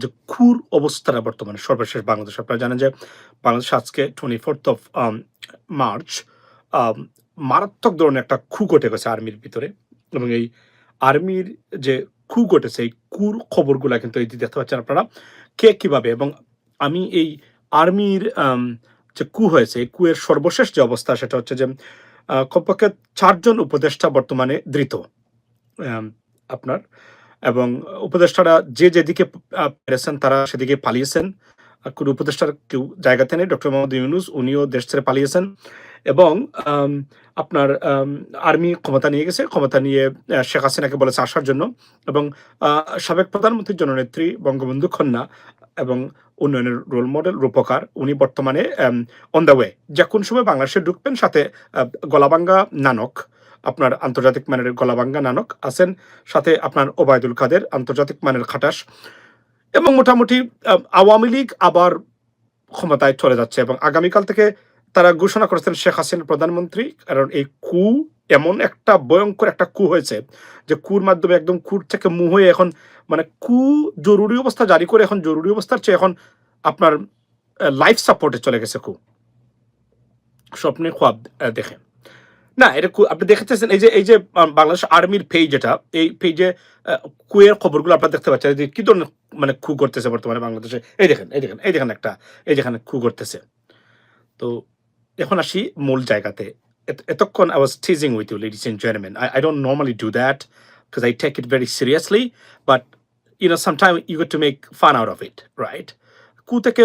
যে খুর অবস্থাটা বর্তমানে সর্বশেষ বাংলাদেশ। আপনারা জানেন যে বাংলাদেশ আজকে টোয়েন্টি ফোর্থ অফ মার্চ মারাত্মক ধরনের একটা খু ঘটে গেছে আর্মির ভিতরে এবং এই আর্মির যে খু ঘটেছে, এই কুর খবরগুলা কিন্তু এই দেখতে পাচ্ছেন আপনারা কে কীভাবে এবং আমি এই আর্মির যে কু হয়েছে, এই কুয়ের সর্বশেষ যে অবস্থা সেটা হচ্ছে যে কমপক্ষে চারজন উপদেষ্টা বর্তমানে ধৃত আপনার। এবং উপদেষ্টারা যে যেদিকে পেরেছেন তারা সেদিকে পালিয়েছেন। কোনো উপদেষ্টার কেউ জায়গাতে নেই। ডক্টর মোহাম্মদ ইউনুস, উনিও দেশ ছেড়ে পালিয়েছেন। এবং আপনার আর্মি ক্ষমতা নিয়ে গেছে। ক্ষমতা নিয়ে শেখ হাসিনাকে বলেছে আসার জন্য। এবং সাবেক প্রধানমন্ত্রীর জননেত্রী বঙ্গবন্ধু কন্যা এবং উন্নয়নের রোল মডেল রূপকার, উনি বর্তমানে অন দ্য ওয়ে যে কোন সময় বাংলাদেশে ঢুকবেন, সাথে গলাবাঙ্গা নানক। আপনার আন্তর্জাতিক মানের গলাবাঙ্গা নানক আছেন সাথে আপনার ওবায়দুল কাদের আন্তর্জাতিক মানের খাটাস এবং মোটামুটি আওয়ামী লীগ আবার ক্ষমতায় চলে যাচ্ছে এবং আগামীকাল থেকে তারা ঘোষণা করেছেন শেখ হাসিনা প্রধানমন্ত্রী। কারণ এই কু এমন একটা ভয়ঙ্কর একটা কু হয়েছে যে কুর মাধ্যমে একদম কুর থেকে মুহ হয়ে এখন মানে কু জরুরি অবস্থা জারি করে এখন জরুরি অবস্থার চেয়ে এখন আপনার লাইফ সাপোর্টে চলে গেছে কু। স্বপ্নে খোয়াব আহ, দেখে না এটা আপনি দেখতেছেন এই যে এই যে বাংলাদেশ আর্মির পেজ যেটা এই পেজে কুয়ের খবরগুলো আপনারা দেখতে পাচ্ছেন যে কি ধরনের মানে খু করতেছে বর্তমানে বাংলাদেশে। এই দেখেন এই দেখেন এই দেখেন একটা এই যেখানে খু করতেছে। তো এখন আসি মূল জায়গাতে। এত- এতক্ষণ I was teasing with you ladies and gentleman I I don't normally do that because I take it very seriously but you know, sometimes you get to make fun out of it right কু থেকে